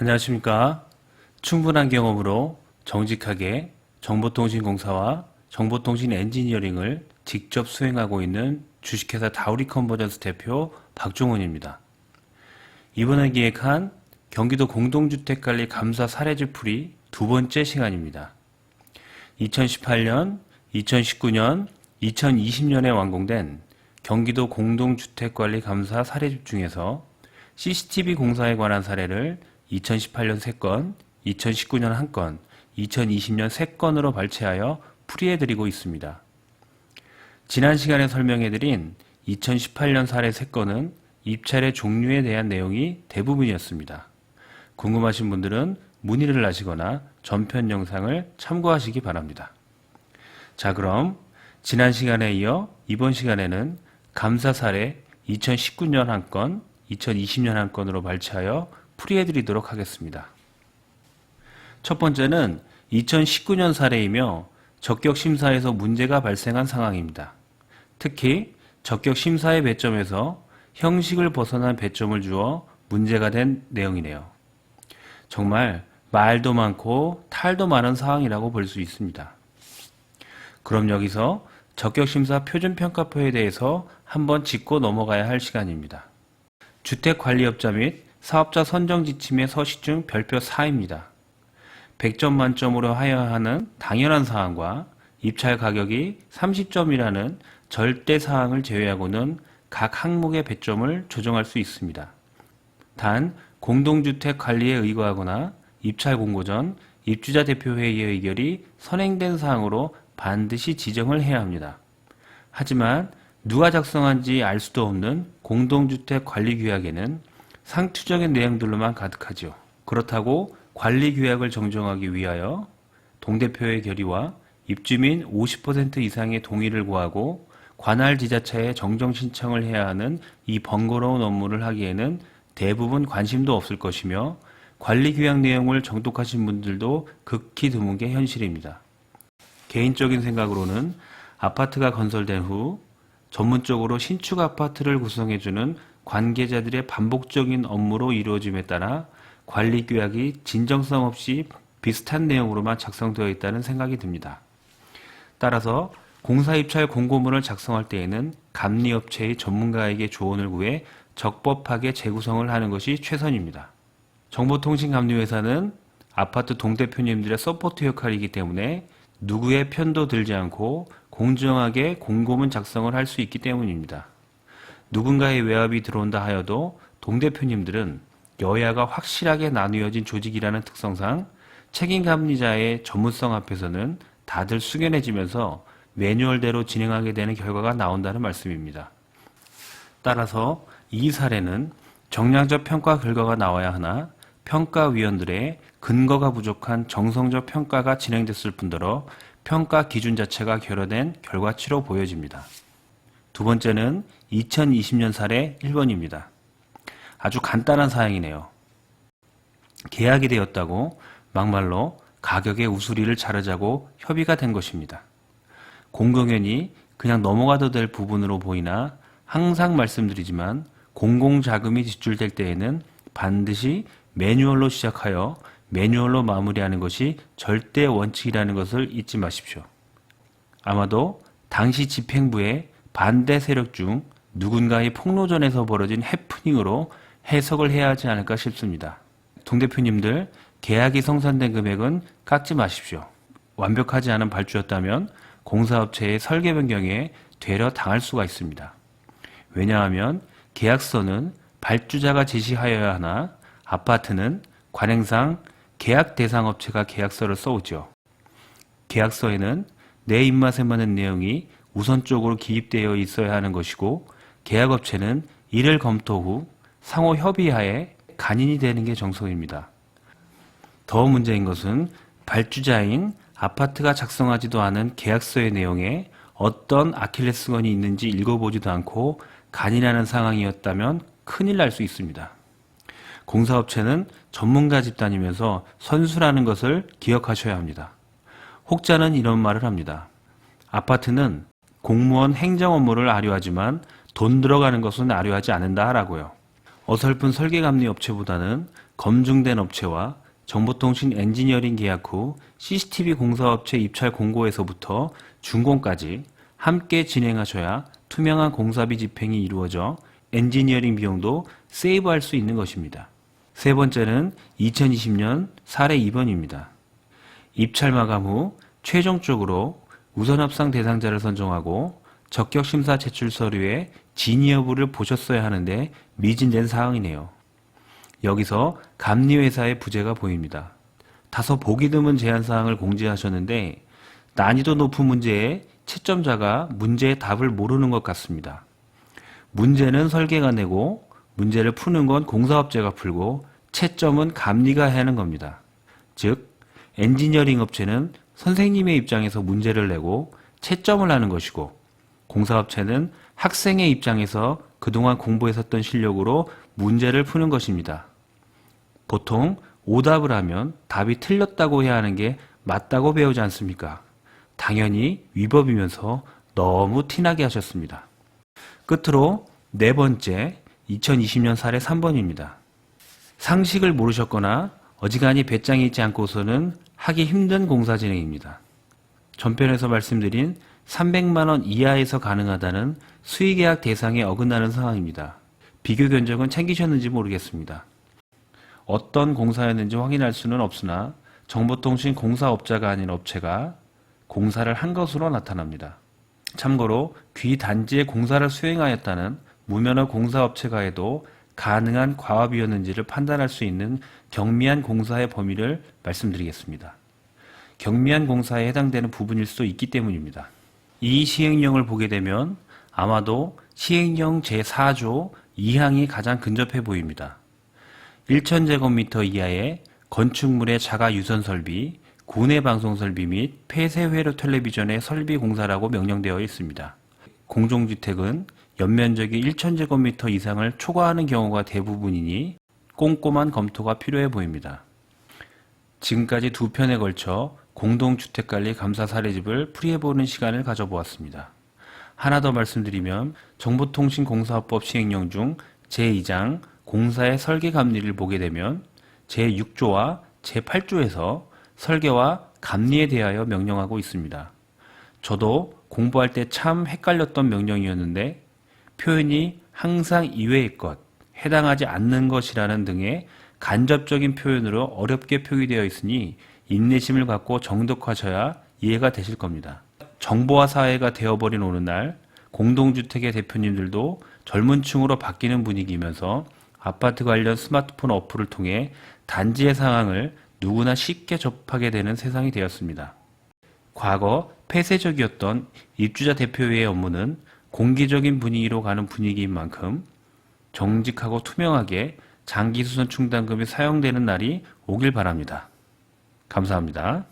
안녕하십니까. 충분한 경험으로 정직하게 정보통신공사와 정보통신 엔지니어링을 직접 수행하고 있는 주식회사 다우리 컨버전스 대표 박종훈입니다. 이번에 기획한 경기도 공동주택관리 감사 사례집 풀이 두 번째 시간입니다. 2018년, 2019년, 2020년에 완공된 경기도 공동주택관리 감사 사례집 중에서 CCTV 공사에 관한 사례를 2018년 3건, 2019년 1건, 2020년 3건으로 발췌하여 풀이해드리고 있습니다. 지난 시간에 설명해드린 2018년 사례 3건은 입찰의 종류에 대한 내용이 대부분이었습니다. 궁금하신 분들은 문의를 하시거나 전편 영상을 참고하시기 바랍니다. 자, 그럼 지난 시간에 이어 이번 시간에는 감사 사례 2019년 한 건, 2020년 한 건으로 발췌하여 풀이해 드리도록 하겠습니다. 첫 번째는 2019년 사례이며 적격 심사에서 문제가 발생한 상황입니다. 특히 적격 심사의 배점에서 형식을 벗어난 배점을 주어 문제가 된 내용이네요. 정말 말도 많고 탈도 많은 상황이라고 볼 수 있습니다. 그럼 여기서 적격심사 표준평가표에 대해서 한번 짚고 넘어가야 할 시간입니다. 주택관리업자 및 사업자 선정 지침의 서식 중 별표 4입니다. 100점 만점으로 하여야 하는 당연한 사항과 입찰 가격이 30점이라는 절대 사항을 제외하고는 각 항목의 배점을 조정할 수 있습니다. 단 공동주택 관리에 의거하거나 입찰 공고 전 입주자 대표회의의 의결이 선행된 사항으로 반드시 지정을 해야 합니다. 하지만 누가 작성한지 알 수도 없는 공동주택 관리 규약에는 상투적인 내용들로만 가득하죠. 그렇다고 관리 규약을 정정하기 위하여 동대표의 결의와 입주민 50% 이상의 동의를 구하고 관할 지자체에 정정 신청을 해야 하는 이 번거로운 업무를 하기에는 대부분 관심도 없을 것이며 관리 규약 내용을 정독하신 분들도 극히 드문 게 현실입니다. 개인적인 생각으로는 아파트가 건설된 후 전문적으로 신축 아파트를 구성해주는 관계자들의 반복적인 업무로 이루어짐에 따라 관리 규약이 진정성 없이 비슷한 내용으로만 작성되어 있다는 생각이 듭니다. 따라서 공사 입찰 공고문을 작성할 때에는 감리업체의 전문가에게 조언을 구해 적법하게 재구성을 하는 것이 최선입니다. 정보통신감리회사는 아파트 동대표님들의 서포트 역할이기 때문에 누구의 편도 들지 않고 공정하게 공고문 작성을 할 수 있기 때문입니다. 누군가의 외압이 들어온다 하여도 동대표님들은 여야가 확실하게 나누어진 조직이라는 특성상 책임감리자의 전문성 앞에서는 다들 숙연해지면서 매뉴얼대로 진행하게 되는 결과가 나온다는 말씀입니다. 따라서 이 사례는 정량적 평가 결과가 나와야 하나 평가위원들의 근거가 부족한 정성적 평가가 진행됐을 뿐더러 평가 기준 자체가 결여된 결과치로 보여집니다. 두 번째는 2020년 사례 1번입니다. 아주 간단한 사항이네요. 계약이 되었다고 막말로 가격의 우수리를 자르자고 협의가 된 것입니다. 공공연히 그냥 넘어가도 될 부분으로 보이나 항상 말씀드리지만 공공자금이 지출될 때에는 반드시 매뉴얼로 시작하여 매뉴얼로 마무리하는 것이 절대 원칙이라는 것을 잊지 마십시오. 아마도 당시 집행부의 반대 세력 중 누군가의 폭로전에서 벌어진 해프닝으로 해석을 해야 하지 않을까 싶습니다. 동대표님들 계약이 성사된 금액은 깎지 마십시오. 완벽하지 않은 발주였다면 공사업체의 설계 변경에 되려 당할 수가 있습니다. 왜냐하면 계약서는 발주자가 제시하여야 하나 아파트는 관행상 계약 대상 업체가 계약서를 써오죠. 계약서에는 내 입맛에 맞는 내용이 우선적으로 기입되어 있어야 하는 것이고 계약업체는 이를 검토 후 상호 협의하에 간인이 되는 게 정석입니다. 더 문제인 것은 발주자인 아파트가 작성하지도 않은 계약서의 내용에 어떤 아킬레스건이 있는지 읽어보지도 않고 간이라는 상황이었다면 큰일 날 수 있습니다. 공사업체는 전문가 집단이면서 선수라는 것을 기억하셔야 합니다. 혹자는 이런 말을 합니다. 아파트는 공무원 행정 업무를 아류하지만 돈 들어가는 것은 아류하지 않는다라고요. 어설픈 설계감리 업체보다는 검증된 업체와 정보통신 엔지니어링 계약 후 CCTV 공사업체 입찰 공고에서부터 준공까지 함께 진행하셔야 투명한 공사비 집행이 이루어져 엔지니어링 비용도 세이브할 수 있는 것입니다. 세 번째는 2020년 사례 2번입니다. 입찰 마감 후 최종적으로 우선 합상 대상자를 선정하고 적격 심사 제출 서류에 진위 여부를 보셨어야 하는데 미진된 사항이네요. 여기서 감리회사의 부재가 보입니다. 다소 보기 드문 제한 사항을 공지하셨는데 난이도 높은 문제에 채점자가 문제의 답을 모르는 것 같습니다. 문제는 설계가 내고 문제를 푸는 건 공사업체가 풀고 채점은 감리가 해야 하는 겁니다. 즉 엔지니어링 업체는 선생님의 입장에서 문제를 내고 채점을 하는 것이고 공사업체는 학생의 입장에서 그동안 공부했었던 실력으로 문제를 푸는 것입니다. 보통 오답을 하면 답이 틀렸다고 해야 하는 게 맞다고 배우지 않습니까? 당연히 위법이면서 너무 티나게 하셨습니다. 끝으로 네 번째 2020년 사례 3번입니다. 상식을 모르셨거나 어지간히 배짱이 있지 않고서는 하기 힘든 공사 진행입니다. 전편에서 말씀드린 300만원 이하에서 가능하다는 수의계약 대상에 어긋나는 상황입니다. 비교 견적은 챙기셨는지 모르겠습니다. 어떤 공사였는지 확인할 수는 없으나 정보통신 공사업자가 아닌 업체가 공사를 한 것으로 나타납니다. 참고로 귀 단지에 공사를 수행하였다는 무면허 공사업체가 해도 가능한 과업이었는지를 판단할 수 있는 경미한 공사의 범위를 말씀드리겠습니다. 경미한 공사에 해당되는 부분일 수도 있기 때문입니다. 이 시행령을 보게 되면 아마도 시행령 제4조 2항이 가장 근접해 보입니다. 1,000제곱미터 이하의 건축물의 자가 유선 설비, 구내 방송 설비 및 폐쇄 회로 텔레비전의 설비 공사라고 명령되어 있습니다. 공종주택은 연면적이 1,000제곱미터 이상을 초과하는 경우가 대부분이니 꼼꼼한 검토가 필요해 보입니다. 지금까지 두 편에 걸쳐 공동주택관리 감사 사례집을 풀이해보는 시간을 가져보았습니다. 하나 더 말씀드리면 정보통신공사법 시행령 중 제2장 공사의 설계 감리를 보게 되면 제6조와 제8조에서 설계와 감리에 대하여 명령하고 있습니다. 저도 공부할 때 참 헷갈렸던 명령이었는데 표현이 항상 이외의 것, 해당하지 않는 것이라는 등의 간접적인 표현으로 어렵게 표기되어 있으니 인내심을 갖고 정독하셔야 이해가 되실 겁니다. 정보화 사회가 되어버린 오늘날 공동주택의 대표님들도 젊은 층으로 바뀌는 분위기이면서 아파트 관련 스마트폰 어플을 통해 단지의 상황을 누구나 쉽게 접하게 되는 세상이 되었습니다. 과거 폐쇄적이었던 입주자 대표회의 업무는 공개적인 분위기로 가는 분위기인 만큼 정직하고 투명하게 장기수선 충당금이 사용되는 날이 오길 바랍니다. 감사합니다.